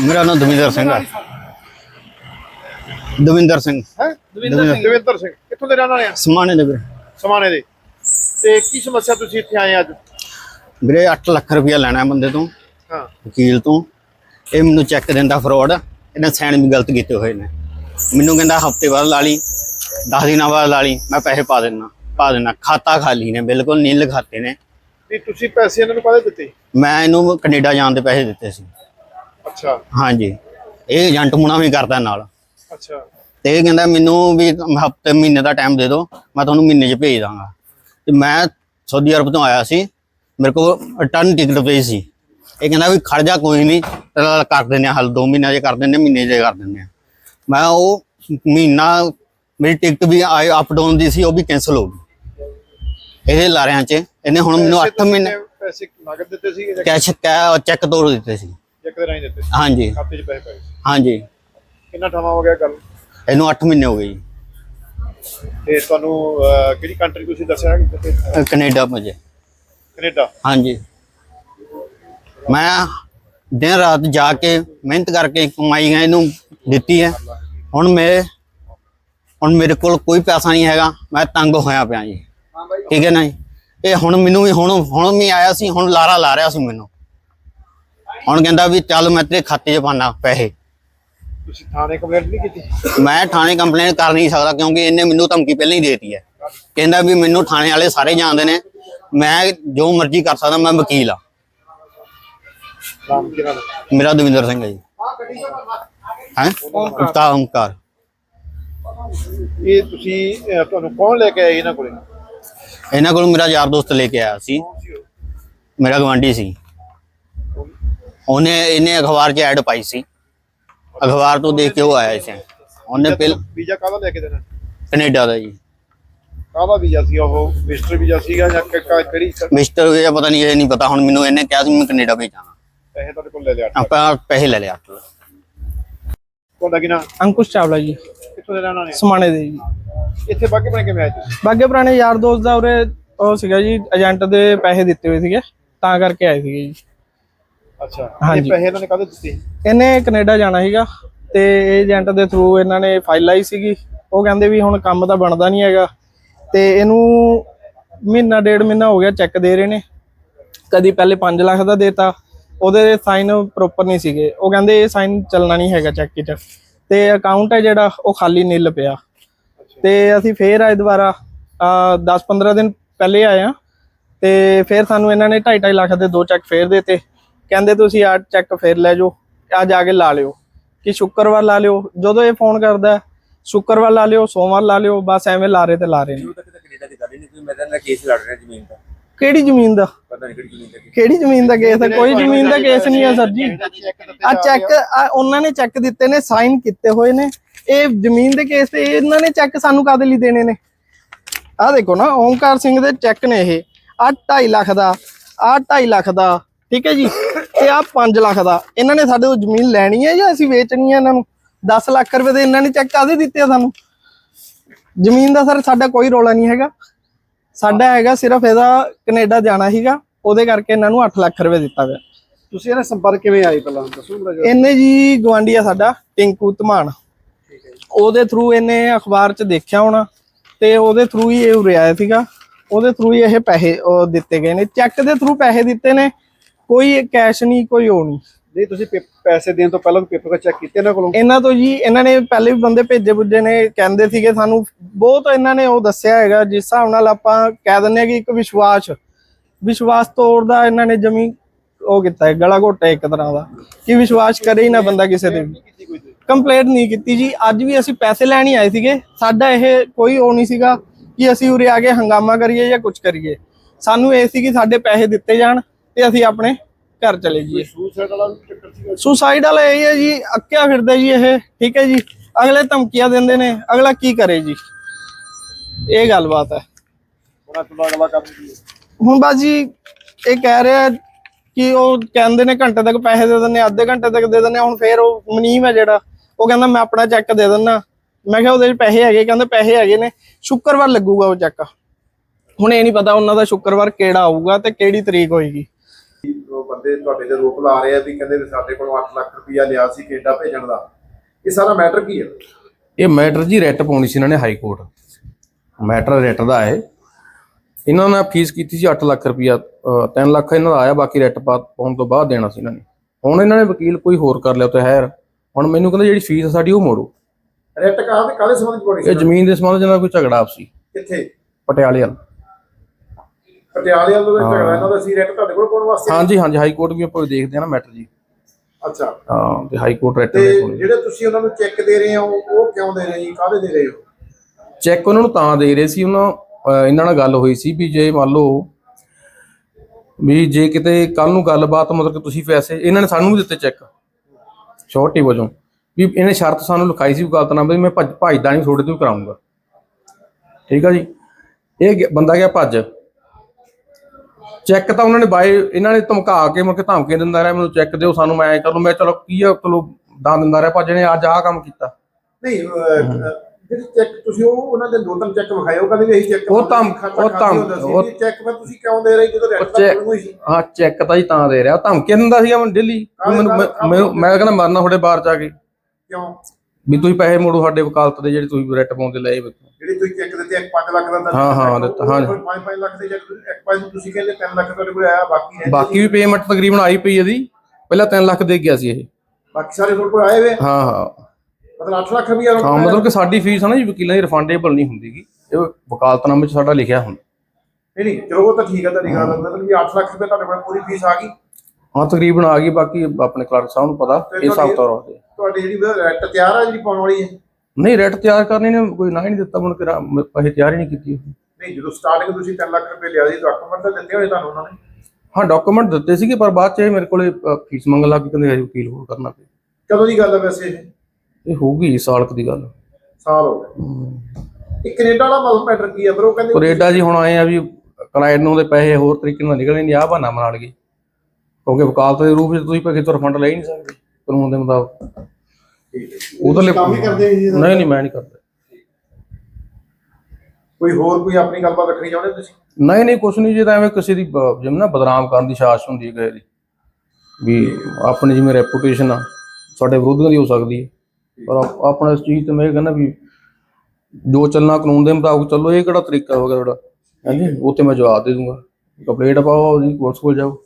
ਮੇਰਾ ਨਾਮ ਦਵਿੰਦਰ ਸਿੰਘ ਹੈ ਦਵਿੰਦਰ ਸਿੰਘ। ਹੈ? ਦਵਿੰਦਰ ਸਿੰਘ। ਦਵਿੰਦਰ ਸਿੰਘ। ਕਿੱਥੋਂ ਦੇ ਰਹਿਣ ਵਾਲੇ ਆ? ਸਮਾਣੇ ਦੇ ਵੀਰੇ। ਸਮਾਣੇ ਦੇ। ਤੇ ਕੀ ਸਮੱਸਿਆ ਤੁਸੀਂ ਇੱਥੇ ਆਏ ਅੱਜ? ਵੀਰੇ 8 ਲੱਖ ਰੁਪਇਆ ਲੈਣਾ ਬੰਦੇ ਤੋਂ ਹਾਂ। ਵਕੀਲ ਤੋਂ। ਇਹ ਮੈਨੂੰ ਚੈੱਕ ਦਿੰਦਾ ਫਰਾਡ ਇਹਨੇ ਸਾਈਨ ਵੀ ਗਲਤ ਕੀਤੇ ਹੋਏ ਨੇ। ਮੈਨੂੰ ਕਹਿੰਦਾ ਹਫ਼ਤੇ ਬਾਅਦ ਲਾ ਲਈ 10 ਦਿਨਾਂ ਬਾਅਦ ਲਾ ਲਈ ਮੈਂ ਪੈਸੇ ਪਾ ਦੇਣਾ ਪਾ ਦੇਣਾ ਖਾਤਾ ਖਾਲੀ ਨੇ ਬਿਲਕੁਲ ਨੀਲ ਖਾਤੇ ਨੇ। ਤੇ ਤੁਸੀਂ ਪੈਸੇ ਇਹਨਾਂ ਨੂੰ ਕਾਹਦੇ ਦਿੱਤੇ? ਮੈਂ ਇਹਨੂੰ ਕੈਨੇਡਾ ਜਾਣ ਦੇ ਪੈਸੇ ਦਿੱਤੇ ਸੀ। ਅੱਛਾ। ਹਾਂਜੀ। ਇਹ ਏਜੰਟ ਮੁਣਾ ਵੀ ਕਰਦਾ ਨਾਲ। ਅੱਛਾ। ਤੇ ਇਹ ਕਹਿੰਦਾ ਮੈਨੂੰ ਵੀ ਹਫ਼ਤੇ ਮਹੀਨੇ ਦਾ ਟਾਈਮ ਦੇ ਦਿਓ ਮੈਂ ਤੁਹਾਨੂੰ ਮਹੀਨੇ 'ਚ ਭੇਜ ਦਾਂਗਾ। ਤੇ ਮੈਂ ਸਾਊਦੀ ਅਰਬ ਤੋਂ ਆਇਆ ਸੀ ਮੇਰੇ ਕੋਲ ਰਿਟਰਨ ਟਿਕਟ ਪਈ ਸੀ। ਇਹ ਕਹਿੰਦਾ ਵੀ ਖੜ ਜਾ ਕੋਈ ਨਹੀਂ ਤੇਰਾ ਕਰ ਦਿੰਦੇ ਆ ਹਲ 2 ਮਹੀਨਿਆਂ 'ਚ ਕਰ ਦਿੰਦੇ ਮਹੀਨੇ 'ਚ ਕਰ ਦਿੰਦੇ ਆ ਮੈਂ ਉਹ ਮਹੀਨਾ ਮੇਰੀ ਟਿਕਟ ਵੀ ਆਏ ਅਪ ਡਾਊਨ ਦੀ ਸੀ ਉਹ ਵੀ ਕੈਨਸਲ ਹੋ ਗਈ। ਇਹਦੇ ਲਾਰਿਆਂ 'ਚ ਇਹਨੇ ਹੁਣ ਮੈਨੂੰ 8 ਮਹੀਨੇ ਪੈਸੇ ਨਗਦ ਦਿੱਤੇ ਸੀ ਕੈਸ਼ ਚੈੱਕ ਤੋੜ ਦਿੱਤੇ ਸੀ। ਚੈੱਕ ਦੇ ਰਾਹੀਂ ਦਿੱਤੇ। ਹਾਂਜੀ। ਖਾਤੇ 'ਚ ਪੈਸੇ ਪਏ ਸੀ। ਹਾਂਜੀ। ਕਿੰਨਾ ਠਾਵਾ ਹੋ ਗਿਆ ਗੱਲ? ਇਹਨੂੰ 8 ਮਹੀਨੇ ਹੋ ਗਏ ਜੀ। ਤੇ ਤੁਹਾਨੂੰ ਅਹ, ਕਿਹੜੀ ਕੰਟਰੀ ਤੁਸੀਂ ਦੱਸਿਆ ਕਿ ਕਿੱਥੇ? ਅ, ਕੈਨੇਡਾ ਮੁਝੇ ਕੈਨੇਡਾ? ਹਾਂਜੀ। ਮੈਂ ਦਿਨ ਰਾਤ ਜਾ ਕੇ ਮਿਹਨਤ ਕਰਕੇ ਕਮਾਈ ਹੈ ਇਹਨੂੰ ਦਿੱਤੀ ਹੈ। ਹੁਣ ਮੇਰੇ ਹੁਣ ਮੇਰੇ ਕੋਲ ਕੋਈ ਪੈਸਾ ਨਹੀਂ ਹੈਗਾ ਮੈਂ ਤੰਗ ਹੋਇਆ ਪਿਆ ਜੀ। ਠੀਕ ਹੈ ਨਾ ਜੀ? ਇਹ ਹੁਣ ਮੈਨੂੰ ਵੀ ਹੁਣ ਹੁਣ ਵੀ ਆਇਆ ਸੀ ਹੁਣ ਲਾਰਾ ਲਾ ਰਿਹਾ ਸੀ ਮੈਨੂੰ। ਹੁਣ ਕਹਿੰਦਾ ਵੀ ਚੱਲ ਮੈਂ ਤੇਰੇ ਖਾਤੇ 'ਚ ਪਾਣਾ ਪੈਸੇ। ਤੁਸੀਂ ਥਾਣੇ ਕੰਪਲੇਂਟ ਨਹੀਂ ਕੀਤੀ? ਮੈਂ ਥਾਣੇ ਕੰਪਲੇਂਟ ਕਰ ਨਹੀਂ ਸਕਦਾ ਕਿਉਂਕਿ ਇਹਨੇ ਮੈਨੂੰ ਧਮਕੀ ਪਹਿਲਾਂ ਹੀ ਦੇਤੀ ਹੈ। ਕਹਿੰਦਾ ਵੀ ਮੈਨੂੰ ਥਾਣੇ ਵਾਲੇ ਸਾਰੇ ਜਾਣਦੇ ਨੇ। ਮੈਂ ਜੋ ਮਰਜ਼ੀ ਕਰ ਸਕਦਾ ਮੈਂ ਵਕੀਲ ਆ ਨਾਮ ਕਿਹਨਾਂ ਦਾ ਮੇਰਾ ਦਵਿੰਦਰ ਸਿੰਘ ਹੈ ਜੀ। ਹੈ? ਉਕਤਾ ਓਮਕਾਰ ਇਹ ਤੁਸੀਂ ਅਹ, ਤੁਹਾਨੂੰ ਕੌਣ ਲੈ ਕੇ ਆਏ ਇਹਨਾਂ ਕੋਲੇ? ਇਹਨਾਂ ਕੋਲ ਮੇਰਾ ਯਾਰ ਦੋਸਤ ਲੈ ਕੇ ਆਇਆ ਸੀ। ਮੇਰਾ ਗਵਾਂਢੀ ਸੀ। ਉਹਨੇ ਇਹਨੇ ਅਖਬਾਰ 'ਚ ਐਡ ਪਾਈ ਸੀ। ਅਖਬਾਰ ਤੋਂ ਦੇਖ ਕੇ ਉਹ ਆਇਆ ਸੀ। ਉਹਨੇ ਪਹਿਲ ਵੀਜ਼ਾ ਕਾਹਦਾ ਲੈ ਕੇ ਦੇਣਾ? ਕੈਨੇਡਾ ਦਾ ਜੀ। ਕਾਹਦਾ ਵੀਜ਼ਾ ਸੀ ਉਹ? ਵਿਜ਼ਟਰ ਵੀਜ਼ਾ ਸੀਗਾ ਜਾਂ ਕਿ- ਕਿ- ਕਿਹੜੀ ਮਿਸਟਰ ਇਹ ਪਤਾ ਨਹੀਂ ਇਹ ਨਹੀਂ ਪਤਾ। ਹੁਣ ਮੈਨੂੰ ਇਹਨੇ ਕਿਹਾ ਸੀ ਮੈਂ ਕੈਨੇਡਾ ਭੇਜਾਂਗਾ ਪੈਸੇ ਤੁਹਾਡੇ ਕੋਲ ਲੈ ਲਿਆ ਆਪਾਂ ਪੈਸੇ ਲੈ ਲਿਆ ਤੁਹਾਡਾ ਕੀ ਨਾਮ? ਅੰਕੁਸ਼ ਚਾਵਲਾ ਜੀ। ਕਿੱਥੋਂ ਦੇ ਰਹਿਣ ਵਾਲੇ ਸਮਾਣੇ ਦੇ ਜੀ। ਇੱਥੇ ਬਾਕੀ ਬਣੇ ਕਿਵੇਂ ਆਏ ਤੁਸੀਂ? ਬਾਗੇ ਪੁਰਾਣੇ ਯਾਰ ਦੋਸਤ ਦਾ ਉਰੇ ਉਹ ਸੀਗਾ ਜੀ ਏਜੰਟ ਦੇ ਪੈਸੇ ਦਿੱਤੇ ਹੋਏ ਸੀਗੇ। ਤਾਂ ਕਰਕੇ ਆਏ ਸੀਗੇ ਜੀ। ਅੱਛਾ। ਹਾਂਜੀ। ਇਹ ਪੈਸੇ ਇਹਨਾਂ ਨੇ ਕਾਹਦੇ ਦਿੱਤੇ? ਇਹਨੇ ਕੈਨੇਡਾ ਜਾਣਾ ਸੀਗਾ ਤੇ ਏਜੰਟ ਦੇ ਥਰੂ ਇਹਨਾਂ ਨੇ ਫਾਈਲ ਲਾਈ ਸੀਗੀ। ਉਹ ਕਹਿੰਦੇ ਵੀ ਹੁਣ ਕੰਮ ਤਾਂ ਬਣਦਾ ਨਹੀਂ ਹੈਗਾ। ਤੇ ਇਹਨੂੰ ਮਹੀਨਾ ਡੇਢ ਮਹੀਨਾ ਹੋ ਗਿਆ ਚੈੱਕ ਦੇ ਰਹੇ ਨੇ। ਕਦੀ ਪਹਿਲੇ 5 ਲੱਖ ਦਾ ਦੇਤਾ। ਉਹਦੇ ਸਾਈਨ ਪ੍ਰੋਪਰ ਨਹੀਂ ਸੀਗੇ। ਉਹ ਕਹਿੰਦੇ ਇਹ ਸਾਈਨ ਚੱਲਣਾ ਨਹੀਂ ਹੈਗਾ ਚੈੱਕ 'ਚ ਤੇ ਅਕਾਊਂਟ ਹੈ ਜਿਹੜਾ ਉਹ ਖਾਲੀ ਨਿਲ ਪਿਆ। ਤੇ ਅਸੀਂ ਫੇਰ ਆਏ ਦੁਬਾਰਾ। 10-15 ਦਿਨ ਪਹਿਲੇ ਆਏ ਆ ਤੇ ਫਿਰ ਸਾਨੂੰ ਇਹਨਾਂ ਨੇ 2.5 ਲੱਖ ਦੇ ਦੋ ਚੈੱਕ ਫੇਰ ਦੇਤੇ। ਕਹਿੰਦੇ ਤੁਸੀਂ ਆ ਚੈੱਕ ਫੇਰ ਲੈ ਜਾਓ ਆ ਜਾ ਕੇ ਲਾ ਲਿਓ। ਕਿ ਸ਼ੁੱਕਰਵਾਰ ਲਾ ਲਿਓ ਜਦੋਂ ਇਹ ਫੋਨ ਕਰਦਾ ਹੈ, ਸ਼ੁੱਕਰਵਾਰ ਲਾ ਲਿਓ ਸੋਮਵਾਰ ਲਾ ਲਿਓ ਬਸ ਐਵੇਂ ਲਾਰੇ ਤੇ ਲਾਰੇ ਨੇ। ਤੱਕ ਤਾਂ ਲੜ ਰਿਹਾ ਨਹੀਂ ਕਿਹੜੀ ਜ਼ਮੀਨ ਦਾ? ਕਿਹੜੀ ਜ਼ਮੀਨ ਦਾ ਕੇਸ ਹੈ? ਕੋਈ ਜ਼ਮੀਨ ਦਾ ਕੇਸ ਨਹੀਂ ਹੈ ਸਰ ਜੀ। ਆ ਚੈੱਕ ਉਹਨਾਂ ਨੇ ਚੈੱਕ ਦਿੱਤੇ ਨੇ ਸਾਈਨ ਕੀਤੇ ਹੋਏ ਨੇ। ਇਹ ਜ਼ਮੀਨ ਦੇ ਕੇਸ ਤੇ ਇਹਨਾਂ ਨੇ ਚੈੱਕ ਸਾਨੂੰ ਕਾਦੇ ਲਈ ਦੇਣੇ ਨੇ? ਆ ਦੇਖੋ ਨਾ ਓਮਕਾਰ ਸਿੰਘ ਦੇ ਚੈੱਕ ਨੇ ਇਹ। ਆ 2.5 ਲੱਖ ਦਾ ਆ 2.5 ਲੱਖ ਦਾ ਠੀਕ ਹੈ ਜੀ? ਤੇ ਆ 5 ਲੱਖ ਦਾ। ਇਹਨਾਂ ਨੇ ਸਾਡੇ ਤੋਂ ਜ਼ਮੀਨ ਲੈਣੀ ਹੈ ਜਾਂ ਅਸੀਂ ਵੇਚਣੀ ਹੈ ਇਹਨਾਂ ਨੂੰ? 10 ਲੱਖ ਰੁਪਏ ਦੇ ਇਹਨਾਂ ਨੇ ਚੈੱਕ ਕਾਦੇ ਦਿੱਤੇ ਆ ਸਾਨੂੰ? ਜ਼ਮੀਨ ਦਾ ਸਰ ਸਾਡਾ ਕੋਈ ਰੋਲਾ ਨਹੀਂ ਹੈਗਾ। ਸਾਡਾ ਹੈਗਾ ਸਿਰਫ ਇਹਦਾ ਕੈਨੇਡਾ ਜਾਣਾ ਸੀਗਾ ਉਹਦੇ ਕਰਕੇ ਇਹਨਾਂ ਨੂੰ 8 ਲੱਖ ਰੁਪਏ ਦਿੱਤਾ ਗਿਆ। ਤੁਸੀਂ ਇਹਨਾਂ ਸੰਪਰਕ ਕਿਵੇਂ ਆਏ ਪਹਿਲਾਂ? ਦੱਸੋ ਮੇਰਾ। ਇਹਨੇ ਜੀ ਗਵਾਂਡੀ ਆ ਸਾਡਾ ਟਿੰਕੂ ਧਮਾਨ। ਉਹਦੇ ਥਰੂ ਇਹਨੇ ਅਖਬਾਰ 'ਚ ਦੇਖਿਆ ਹੋਣਾ ਤੇ ਉਹਦੇ ਥਰੂ ਹੀ ਇਹ ਉਰੇ ਆਇਆ ਸੀਗਾ। ਉਹਦੇ ਥਰੂ ਹੀ ਇਹ ਪੈਸੇ ਦਿੱਤੇ ਗਏ ਨੇ। ਚੈੱਕ ਦੇ ਥਰੂ ਪੈਸੇ ਦਿੱਤੇ ਨੇ। ਕੋਈ ਕੈਸ਼ ਨਹੀਂ ਕੋਈ ਉਹ ਨਹੀਂ। ਨਹੀਂ ਤੁਸੀਂ ਪੇ- ਪੈਸੇ ਦੇਣ ਤੋਂ ਪਹਿਲਾਂ ਪੇਪਰ ਚੈੱਕ ਕੀਤੇ ਇਹਨਾਂ ਕੋਲੋਂ? ਇਹਨਾਂ ਤੋਂ ਜੀ ਇਹਨਾਂ ਨੇ ਪਹਿਲੇ ਵੀ ਬੰਦੇ ਭੇਜੇ ਬੁੱਝੇ ਨੇ ਕਹਿੰਦੇ ਸੀਗੇ ਸਾਨੂੰ ਬਹੁਤ ਇਹਨਾਂ ਨੇ ਉਹ ਦੱਸਿਆ ਹੈਗਾ ਜਿਸ ਹਿਸਾਬ ਨਾਲ ਆਪਾਂ ਕਹਿ ਦਿੰਦੇ ਆ ਕਿ ਇੱਕ ਵਿਸ਼ਵਾਸ ਵਿਸ਼ਵਾਸ ਤੋੜਦਾ ਇਹਨਾਂ ਨੇ ਜਮੀ ਉਹ ਕੀਤਾ ਹੈ ਗਲਾ ਘੋਟਾ ਇੱਕ ਤਰ੍ਹਾਂ ਦਾ। ਕਿ ਵਿਸ਼ਵਾਸ ਕਰੇ ਹੀ ਨਾ ਬੰਦਾ ਕਿਸੇ ਤੇ ਵੀ। ਕੀਤੀ ਕੋਈ ਤੇ। ਕੰਪਲੇਂਟ ਨਹੀਂ ਕੀਤੀ ਜੀ। ਅੱਜ ਵੀ ਅਸੀਂ ਪੈਸੇ ਲੈਣ ਹੀ ਆਏ ਸੀਗੇ। ਸਾਡਾ ਇਹ ਕੋਈ ਉਹ ਨਹੀਂ ਸੀਗਾ ਕਿ ਅਸੀਂ ਉਰੇ ਆ ਕੇ ਹੰਗਾਮਾ ਕਰੀਏ ਜਾਂ ਕੁਝ ਕਰੀਏ। ਸਾਨੂੰ ਇਹ ਸੀ ਕਿ ਸਾਡੇ ਪੈਸੇ ਦਿੱਤੇ ਜਾਣ। ਤੇ ਅਸੀਂ ਆਪਣੇ ਘਰ ਚਲੇ ਜਾਈਏ। ਸੂਸਾਈਡ ਵਾਲਾ ਵੀ ਚੱਕਰ ਸੀਗਾ ਸੁਸਾਈਡ ਵਾਲਾ ਇਹ ਹੈ ਜੀ ਅੱਕਿਆ ਫਿਰਦਾ ਜੀ ਇਹ ਠੀਕ ਹੈ ਜੀ। ਅਗਲੇ ਧਮਕੀਆਂ ਦਿੰਦੇ ਨੇ ਅਗਲਾ ਕੀ ਕਰੇ ਜੀ? ਇਹ ਗੱਲਬਾਤ ਹੈ? ਹੁਣ ਬਾਜੀ ਇਹ ਕਹਿ ਰਿਹਾ ਕਿ ਉਹ ਕਹਿੰਦੇ ਨੇ ਘੰਟੇ ਤੱਕ ਪੈਸੇ ਦੇ ਦਿੰਦੇ ਆ, ਅੱਧੇ ਘੰਟੇ ਤੱਕ ਦੇ ਦਿੰਦੇ ਆ। ਹੁਣ ਫੇਰ ਉਹ ਮਨੀਮ ਹੈ ਜਿਹੜਾ ਉਹ ਕਹਿੰਦਾ ਮੈਂ ਆਪਣਾ ਚੈੱਕ ਦੇ ਦਿੰਦਾ। ਮੈਂ ਕਿਹਾ ਉਹਦੇ ਵਿੱਚ ਪੈਸੇ ਹੈਗੇ ਕਹਿੰਦੇ ਪੈਸੇ ਹੈਗੇ ਨੇ ਸ਼ੁੱਕਰਵਾਰ ਲੱਗੂਗਾ ਉਹ ਚੈੱਕ ਹੁਣ ਇਹ ਨਹੀਂ ਪਤਾ ਉਹਨਾਂ ਦਾ ਸ਼ੁੱਕਰਵਾਰ ਕਿਹੜਾ ਆਊਗਾ ਤੇ ਕਿਹੜੀ ਤਰੀਕ ਹੋਏਗੀ। ਉਹ ਬੰਦੇ ਤੁਹਾਡੇ ਤੇ ਰੋਪ ਲਾ ਰਹੇ ਆ ਵੀ ਕਹਿੰਦੇ ਵੀ ਸਾਡੇ ਕੋਲੋਂ 8 ਲੱਖ ਰੁਪਇਆ ਲਿਆ ਸੀ ਕੈਨੇਡਾ ਭੇਜਣ ਦਾ। ਇਹ ਸਾਰਾ ਮੈਟਰ ਕੀ ਹੈ ਇਹ ਮੈਟਰ ਜੀ ਰੈਟ ਪਾਉਣੀ ਸੀ ਇਹਨਾਂ ਨੇ ਹਾਈ ਕੋਰਟ। ਮੈਟਰ ਰੈਟ ਦਾ ਹੈ ਇਹਨਾਂ ਨੇ ਫੀਸ ਕੀਤੀ ਸੀ 8 ਲੱਖ ਰੁਪਇਆ 3 ਲੱਖ ਇਹਨਾਂ ਦਾ ਆਇਆ ਬਾਕੀ ਰੈਟ ਪਾਉਣ ਤੋਂ ਬਾਅਦ ਦੇਣਾ ਸੀ ਇਹਨਾਂ ਨੇ। ਹੁਣ ਇਹਨਾਂ ਨੇ ਵਕੀਲ ਕੋਈ ਹੋਰ ਕਰ ਲਿਆ ਤੇ ਹੈਰ ਹੁਣ ਮੈਨੂੰ ਕਹਿੰਦੇ ਜਿਹੜੀ ਫੀਸ ਸਾਡੀ ਉਹ ਮੋੜੋ। ਰੈਟ ਕਾਹ ਤੇ ਕਾਹਦੇ ਸੰਬੰਧ ਪੜੀ ਇਹ ਜ਼ਮੀਨ ਦੇ ਸੰਬੰਧ ਨਾਲ ਕੋਈ ਝਗੜਾ ਆਪਸੀ। ਕਿੱਥੇ? ਪਟਿਆਲੇ ਵਾਲ। ਪਟਿਆਲੇ ਵਾਲੇ ਵਿੱਚ ਝਗੜਾ ਇਹਨਾਂ ਦਾ ਸੀ ਰੈਟ ਤੁਹਾਡੇ ਕੋਲ ਪਾਉਣ ਵਾਸਤੇ? ਹਾਂਜੀ ਹਾਂਜੀ ਹਾਈ ਕੋਰਟ ਵੀ ਆਪਾਂ ਦੇਖਦੇ ਆ ਨਾ ਮੈਟਰ ਜੀ। ਅੱਛਾ। ਹਾਂ ਤੇ ਹਾਈ ਕੋਰਟ ਰੈਟ ਦੇ ਕੋਲ। ਜਿਹੜੇ ਤੁਸੀਂ ਉਹਨਾਂ ਨੂੰ ਚੈੱਕ ਦੇ ਰਹੇ ਹੋ ਉਹ ਕਿਉਂ ਦੇ ਰਹੇ ਜੀ? ਕਾਹਦੇ ਦੇ ਰਹੇ ਹੋ? ਚੈੱਕ ਉਹਨਾਂ ਨੂੰ ਤਾਂ ਦੇ ਰਹੇ ਸੀ ਉਹਨਾਂ ਇਹਨਾਂ ਨਾਲ ਗੱਲ ਹੋਈ ਸੀ ਵੀ ਜੇ ਮੰਨ ਲਓ ਵੀ ਜੇ ਕਿਤੇ ਕੱਲ ਨੂੰ ਗੱਲਬਾਤ ਮਤਲਬ ਕਿ ਤੁਸੀਂ ਪੈਸੇ ਇਹਨਾਂ ਨੇ ਸਾਨੂੰ ਵੀ ਦਿੱਤੇ ਚੈੱਕ ਛੋਟੀ ਵਜੋਂ। ਵੀ ਇਹਨੇ ਸ਼ਰਤ ਸਾਨੂੰ ਲਿਖਾਈ ਸੀ ਵਕਾਲਤਨਾਮੇ ਵੀ ਮੈਂ ਭੱਜ ਭੱਜਦਾ ਨਹੀਂ ਤੁਹਾਡੇ ਤੋਂ ਕਰਾਉਂਗਾ। ਠੀਕ ਆ ਜੀ? ਇਹ ਬੰਦਾ ਗਿਆ ਭੱਜ। ਚੈੱਕ ਤਾਂ ਉਹਨਾਂ ਨੇ ਬਾਏ ਇਹਨਾਂ ਨੇ ਧਮਕਾ ਕੇ ਮੁੜ ਕੇ ਧਮਕੇ ਦਿੰਦਾ ਰਿਹਾ ਮੈਨੂੰ ਚੈੱਕ ਦਿਓ ਸਾਨੂੰ ਮੈਂ ਐਂ ਕਰ ਲੂ ਮੈਂ ਚਲੋ ਕੀ ਆ ਚਲੋ ਦਾਨ ਦਿੰਦਾ ਰਿਹਾ ਭੱਜ ਨੇ ਅੱਜ ਆਹ ਕੰਮ ਕੀਤਾ। ਨਹੀਂ ਜਿਹੜੇ ਚੈੱਕ ਤੁਸੀਂ ਉਹ ਉਹਨਾਂ ਦੇ ਦੋ ਤਿੰਨ ਚੈੱਕ ਉਹ ਕਹਿੰਦੇ ਵੀ ਇਹੀ ਚੈੱਕ ਉਹ ਤਾਂ- ਉਹ ਤਾਂ- ਉਹ- ਚੈੱਕ ਫਿਰ ਤੁਸੀਂ ਕਿਉਂ ਦੇ ਰਹੇ ਜਦੋਂ ਰੈਟ ਦਾ ਹੋਈ ਸੀ। ਹਾਂ ਚੈੱਕ ਤਾਂ ਜੀ ਤਾਂ ਦੇ ਰਿਹਾ ਧਮਕੀ ਦਿੰਦਾ ਸੀਗਾ ਮੈਨੂੰ ਡੇਲੀ ਮੈਨੂੰ ਮੈਂ- ਮੈਂ ਕਹਿੰਦਾ ਮਰਨਾ ਤੁਹਾਡੇ ਬਾਹਰ ਜਾ ਕੇ। ਕਿਉਂ? ਵੀ ਤੁਸੀਂ ਪੈਸੇ ਮੋੜੋ ਸਾਡੇ ਵਕਾਲਤ ਦੇ ਜਿਹੜੇ ਤੁਸੀਂ ਰੈਟ ਪਾਉਂਦੇ ਲਏ ਵੇ। ਜਿਹੜੀ ਤੁਸੀਂ ਚੈੱਕ ਦਿੱਤੇ ਇੱਕ 5 ਲੱਖ ਦਾ ਤਾਂ ਹਾਂ, ਹਾਂ, ਦਿੱਤਾ, ਹਾਂ। 5-5 ਲੱਖ ਦੇ ਚੈੱਕ ਇੱਕ ਪੰਜ ਤੁਸੀਂ ਕਹਿੰਦੇ 3 ਲੱਖ ਤੁਹਾਡੇ ਕੋਲ ਆਇਆ ਬਾਕੀ ਹੈ ਬਾਕੀ ਵੀ ਪੇਮੈਂਟ ਤਕਰੀਬਨ ਆਈ ਪਈ ਇਹਦੀ। ਪਹਿਲਾਂ 3 ਲੱਖ ਦੇ ਗਿਆ ਸੀ ਇਹ। ਬਾਕੀ ਸਾਰੇ ਤੁਹਾਡੇ ਕੋਲ ਆਏ ਵੇ? ਹਾਂ ਹਾਂ। ਮਤਲਬ 8 ਲੱਖ ਰੁਪਇਆ ਹਾਂ ਮਤਲਬ ਕਿ ਸਾਡੀ ਫੀਸ ਹੈ ਨਾ ਜੀ ਵਕੀਲਾਂ ਦੀ ਰਿਫੰਡੇਬਲ ਨਹੀਂ ਹੁੰਦੀਗੀ ਇਹ ਵਕਾਲਤਨਾਮੇ 'ਚ ਸਾਡਾ ਲਿਖਿਆ ਹੁੰਦਾ ਨਹੀਂ ਨਹੀਂ ਚਲੋ ਉਹ ਤਾਂ ਠੀਕ ਹੈ ਤੁਹਾਡੀ ਗੱਲ। ਮਤਲਬ ਵੀ 8 ਲੱਖ ਰੁਪਏ ਤੁਹਾਡੇ ਕੋਲ ਪੂਰੀ ਫੀਸ ਆ ਗਈ। ਹਾਂ ਤਕਰੀਬਨ ਆ ਗਈ ਬਾਕੀ ਆਪਣੇ ਕਲਰਕ ਸਾਹਿਬ ਨੂੰ ਪਤਾ ਇਹ ਹਿਸਾਬ ਤੌਰ ਤੇ ਤੁਹਾਡੀ ਜਿਹੜੀ ਰੈਟ ਤਿਆਰ ਆ ਜਿਹੜੀ ਪਾਉਣ ਵਾਲੀ ਹੈ? ਨਹੀਂ ਰੈਟ ਤਿਆਰ ਕਰਨੇ ਨੇ ਕੋਈ ਨਾ ਹੀ ਨਹੀਂ ਦਿੱਤਾ ਮੁੜ ਕੇ ਰਾ- ਮ- ਪੈਸੇ ਤਿਆਰ ਹੀ ਨਹੀਂ ਕੀਤੀ ਨਹੀਂ ਜਦੋਂ ਸਟਾਰਟਿੰਗ ਤੁਸੀਂ 3 ਲੱਖ ਰੁਪਏ ਲਿਆ ਸੀ ਡਾਕੂਮੈਂਟ ਤਾਂ ਦਿੱਤੇ ਹੋਏ ਤੁਹਾਨੂੰ ਉਹਨਾਂ ਨੇ? ਹਾਂ ਡਾਕੂਮੈਂਟ ਦਿੱਤੇ ਸੀਗੇ ਪਰ ਬਾਅਦ 'ਚ ਇਹ ਮੇਰੇ ਕੋਲੇ ਅ, ਫੀਸ ਮੰਗਣ ਲੱਗ ਪਏ ਕਹਿੰਦੇ ਅਸੀਂ ਵਕੀਲ ਹੋਰ ਕਰਨਾ ਪਿਆ। ਕਦੋਂ ਦੀ ਗੱਲ ਹੈ ਵੈਸੇ ਇਹ? ਇਹ ਹੋਊਗੀ ਸਾਲ ਕੁ ਦੀ ਗੱਲ। ਸਾਲ ਹੋ ਗਏ। ਇਹ ਕੈਨੇਡਾ ਵਾਲਾ ਮਸਲ ਮੈਟਰ ਕੀ ਹੈ ਫਿਰ ਉਹ ਕਹਿੰਦੇ ਕੈਨੇਡਾ ਜੀ ਹੁਣ ਆਏ ਆ ਵੀ ਕਲਾਇੰਟ ਨੂੰ ਦੇ ਪੈਸੇ ਹੋਰ ਤਰੀਕੇ ਨਾਲ ਨਿਕਲਣੇ ਨਹੀਂ ਆ ਬਹਾਨਾ ਬਣਾ ਲਗੇ ਕਿਉਂਕਿ ਵਕਾਲਤ ਦੇ ਰੂਪ ਵਿੱਚ ਤੁਸੀਂ ਪੈਸੇ ਤੋਂ ਰਿਫੰਡ ਲੈ ਹੀ ਨਹੀਂ ਸਕਦੇ ਕਾਨੂੰਨ ਦੇ ਮੁਤਾਬਕ। ਉਹਦੇ ਕੰਮ ਹੀ ਕਰਦੇ ਜੀ ਇਹਦਾ? ਨਹੀਂ ਨਹੀਂ ਮੈਂ ਨਹੀਂ ਕਰਦਾ। ਕੋਈ ਹੋਰ ਕੋਈ ਆਪਣੀ ਗੱਲਬਾਤ ਰੱਖਣੀ ਚਾਹੁੰਦੇ ਤੁਸੀਂ? ਨਹੀਂ ਨਹੀਂ ਕੁਛ ਨਹੀਂ ਜੇ ਤਾਂ ਐਵੇਂ ਕਿਸੇ ਦੀ ਬ- ਜਿਵੇਂ ਨਾ ਬਦਨਾਮ ਕਰਨ ਦੀ ਸਾਜ਼ਿਸ਼ ਹੁੰਦੀ ਹੈ ਕਿਸੇ ਦੀ। ਵੀ ਆਪਣੀ ਜਿਵੇਂ ਰੈਪੂਟੇਸ਼ਨ ਆ ਸਾਡੇ ਵਿਰੋਧੀਆਂ ਦੀ ਹੋ ਸਕਦੀ ਹੈ। ਪਰ ਆਪ- ਆਪਣਾ ਇਸ ਚੀਜ਼ ਤੇ ਮੈਂ ਇਹ ਕਹਿੰਦਾ ਵੀ ਜੋ ਚੱਲਣਾ ਕਾਨੂੰਨ ਦੇ ਮੁਤਾਬਕ ਚੱਲੋ ਇਹ ਕਿਹੜਾ ਤਰੀਕਾ ਹੋ ਗਿਆ ਤੁਹਾਡਾ ਹਾਂਜੀ ਉੱਥੇ ਮੈਂ ਜਵਾਬ ਦੇ ਦੂੰਗਾ। ਕੰਪਲੇਂਟ ਪਾਓ ਜੀ ਕੋਰਟ ਕੋਲ ਜਾਓ।